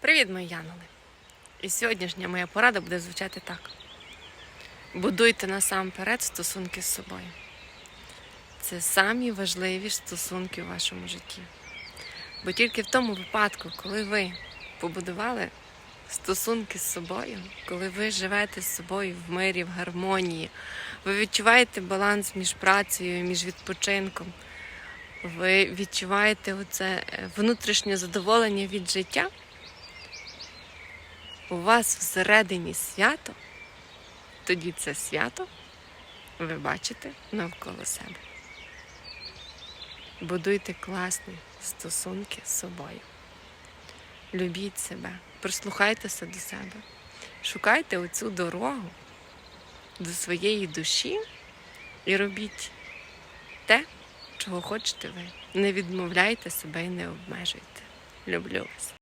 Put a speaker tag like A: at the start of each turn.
A: Привіт, мої янули! І сьогоднішня моя порада буде звучати так: будуйте насамперед стосунки з собою. Це самі важливі стосунки в вашому житті. Бо тільки в тому випадку, коли ви побудували стосунки з собою, коли ви живете з собою в мирі, в гармонії, ви відчуваєте баланс між працею, між відпочинком, ви відчуваєте оце е, внутрішнє задоволення від життя у вас всередині свято, тоді це свято ви бачите навколо себе. Будуйте класні стосунки з собою. Любіть себе, прислухайтеся до себе, шукайте оцю дорогу до своєї душі і робіть те, чого хочете ви. Не відмовляйте себе і не обмежуйте. Люблю вас.